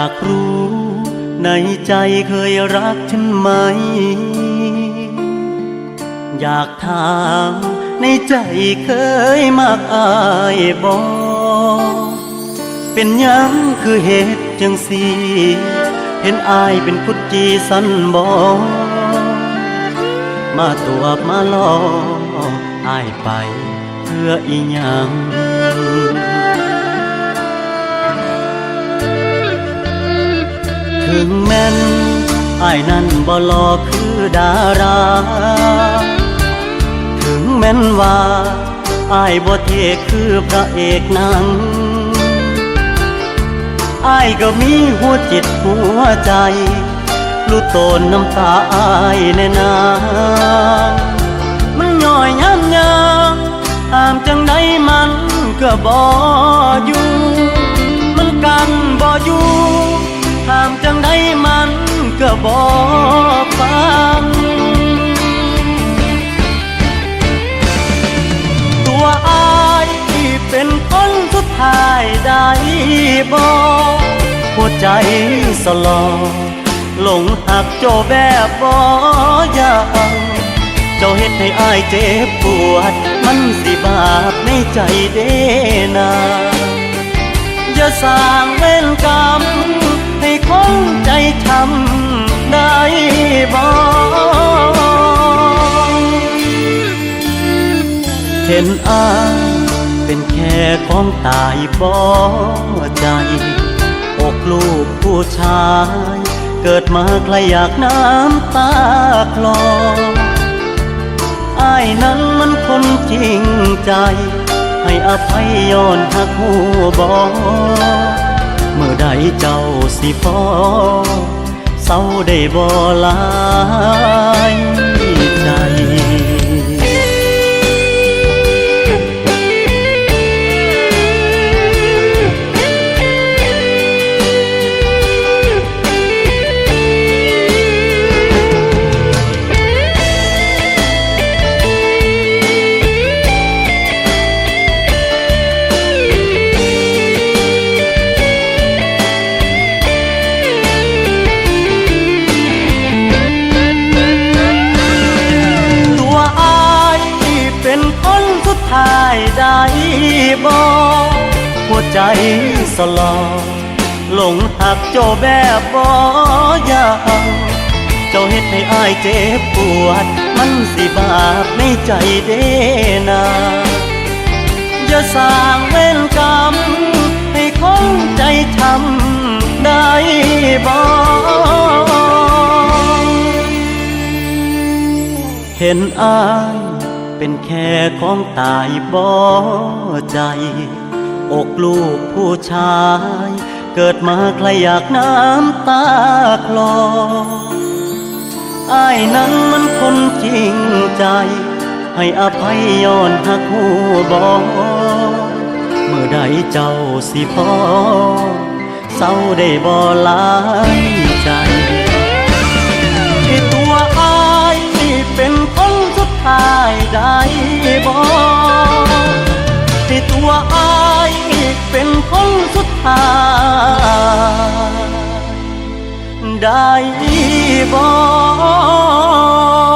ากรู้ ในใจเคยรักฉันไหม อยากถามในใจเคยมากอายบอเป็นยังคือเหตุจังสีเห็นอายเป็นกุดจีสันบอมาตัวมาลออายไปเพื่ออีหยัง ถึงแม้นไอายนั้นบ่หลอคือดารา ถึงแม้นว่าไอายบ่เทคือพระเอกหนังไอายก็มีหัวจิตหัวใจรู้ตนน้ำตาอายแน่นามันย่อยย้ำยามตามจังใดมันก็บ่อยู่ ก็บ่ฟัง ตัวอายที่เป็นคนสุดท้ายได้บอกหัวใจสลอหลงหักโจแบบบ่อยางเจ้าเฮ็ดให้อายเจ็บปวด มันสิบาปในใจเด้นาอย่าสร้างเวรกรรมให้คงใจช้ำ ได้บ่เห็นอาเป็นแค่ของตายบ่ใจอกลูกผู้ชาย เกิดมาใครอยากน้ำตาคลออายนั้นมันคนจริงใจ ให้อภัยย้อนหักหูบอเมื่อใดเจ้าสิพอ เศร้าไได้บอกหัวใจสลอหลงหักเจ้าแบบบ่อยางเจ้าเฮ็ดให้อายเจ็บปวด มันสิบาปในใจเด้นาอย่าสร้างเวรกรรม ให้คงใจช้ำได้บ่เห็นอาย เป็นแค่ของตายบ่ใจ อกลูกผู้ชาย เกิดมาใครอยากน้ำตาคลออายนั้นมันคนจริงใจ ให้อภัยย้อนหักหูบอเมื่อใดเจ้าสิพอเศร้าได้บ่หลายใจ ใจบอกที่ตัวอายเป็นคนสุดท้ายได้บอก